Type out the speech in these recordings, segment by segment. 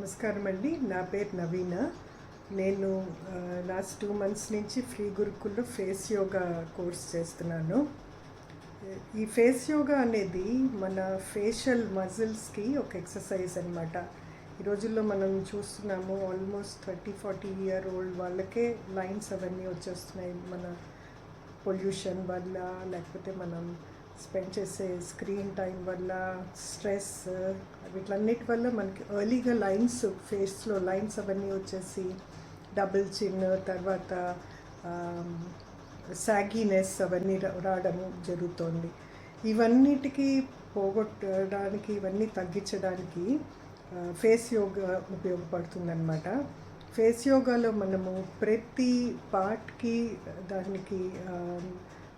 నమస్కారం అండి. నా పేరు నవీన. నేను లాస్ట్ టూ మంత్స్ నుంచి ఫ్రీ గురుకుల్లో ఫేస్ యోగా కోర్స్ చేస్తున్నాను. ఈ ఫేస్ యోగా అనేది మన ఫేషియల్ మజిల్స్కి ఒక ఎక్సర్సైజ్ అనమాట ఈ రోజుల్లో మనం చూస్తున్నాము almost thirty forty year old వాళ్ళకే లైన్స్ అవన్నీ వచ్చేస్తున్నాయి మన పొల్యూషన్ వల్ల లేకపోతే మనం స్పెండ్ చేసే స్క్రీన్ టైం వల్ల స్ట్రెస్ వీటన్నిటి వల్ల మనకి ఎర్లీగా లైన్స్ ఫేస్లో లైన్స్ అవన్నీ వచ్చేసి డబుల్ చిన్ తర్వాత సాగీనెస్ అవన్నీ రా- జరుగుతోంది. ఇవన్నిటికీ పోగొట్టడానికి ఇవన్నీ తగ్గించడానికి ఫేస్ యోగా ఉపయోగపడుతుందన్నమాట. ఫేస్ యోగాలో మనము ప్రతి పార్ట్కి దానికి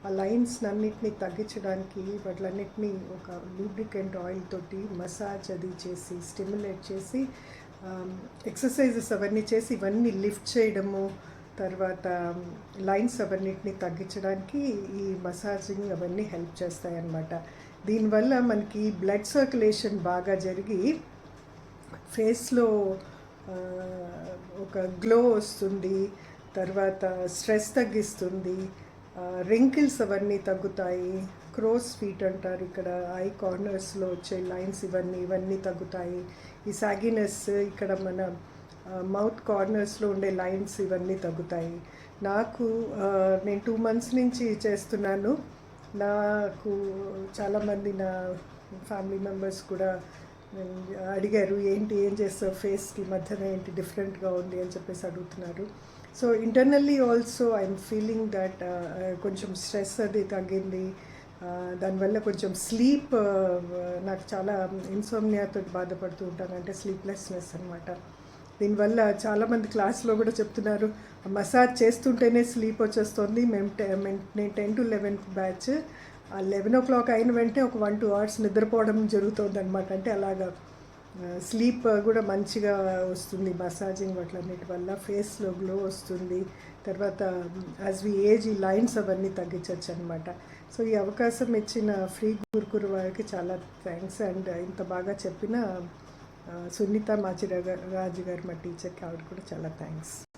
ఆ, లైన్స్ని లైన్స్ తగ్గించడానికి వాటిలన్నిటినీ ఒక లూబ్రికెంట్ ఆయిల్ తోటి మసాజ్ అది చేసి స్టిమ్యులేట్ చేసి ఎక్సర్సైజెస్ అవన్నీ చేసి ఇవన్నీ లిఫ్ట్ చేయడము తర్వాత లైన్స్ అవన్నిటిని తగ్గించడానికి ఈ మసాజింగ్ అవన్నీ హెల్ప్ చేస్తాయన్నమాట. దీనివల్ల మనకి బ్లడ్ సర్క్యులేషన్ బాగా జరిగి ఫేస్లో ఒక గ్లో వస్తుంది తర్వాత స్ట్రెస్ తగ్గిస్తుంది రింకిల్స్ అవన్నీ తగ్గుతాయి. క్రోస్ ఫీట్ అంటారు ఇక్కడ ఐ కార్నర్స్లో వచ్చే లైన్స్ ఇవన్నీ ఇవన్నీ తగ్గుతాయి. ఈ సాగినెస్ ఇక్కడ మన మౌత్ కార్నర్స్లో ఉండే లైన్స్ ఇవన్నీ తగ్గుతాయి. నాకు నేను టూ మంత్స్ నుంచి చేస్తున్నాను. నాకు చాలామంది నా ఫ్యామిలీ మెంబర్స్ కూడా అడిగారు ఏంటి ఏం చేస్తావు? ఫేస్కి మధ్యన ఏంటి డిఫరెంట్గా ఉంది? అని చెప్పేసి అడుగుతున్నారు. So internally also I'm feeling that కొంచెం స్ట్రెస్ అది తగ్గింది. Uh, దానివల్ల కొంచెం స్లీప్ uh, నాకు చాలా ఇన్సోమ్నియాతో బాధపడుతూ ఉంటాను. అంటే స్లీప్లెస్నెస్ అనమాట దీనివల్ల చాలామంది క్లాస్లో కూడా చెప్తున్నారు మసాజ్ చేస్తుంటేనే స్లీప్ వచ్చేస్తుంది. మేము మేము- నేను టెన్ టు లెవెన్ బ్యాచ్. ఆ లెవెన్ ఓ క్లాక్ అయిన వెంటనే ఒక వన్ టూ అవర్స్ నిద్రపోవడం జరుగుతుంది అనమాట అంటే అలాగా. స్లీప్ కూడా మంచిగా వస్తుంది మసాజింగ్ వాటిలన్నిటి వల్ల ఫేస్లో గ్లో వస్తుంది. తర్వాత యాజ్ వి ఏజ్ ఈ లైన్స్ అవన్నీ తగ్గించవచ్చు అనమాట సో ఈ అవకాశం ఇచ్చిన ఫ్రీ గురుకురు వారికి చాలా థ్యాంక్స్ అండ్ ఇంత బాగా చెప్పిన సునీత మాచిరాజు గారు మా టీచర్కి ఆవిడ కూడా చాలా థ్యాంక్స్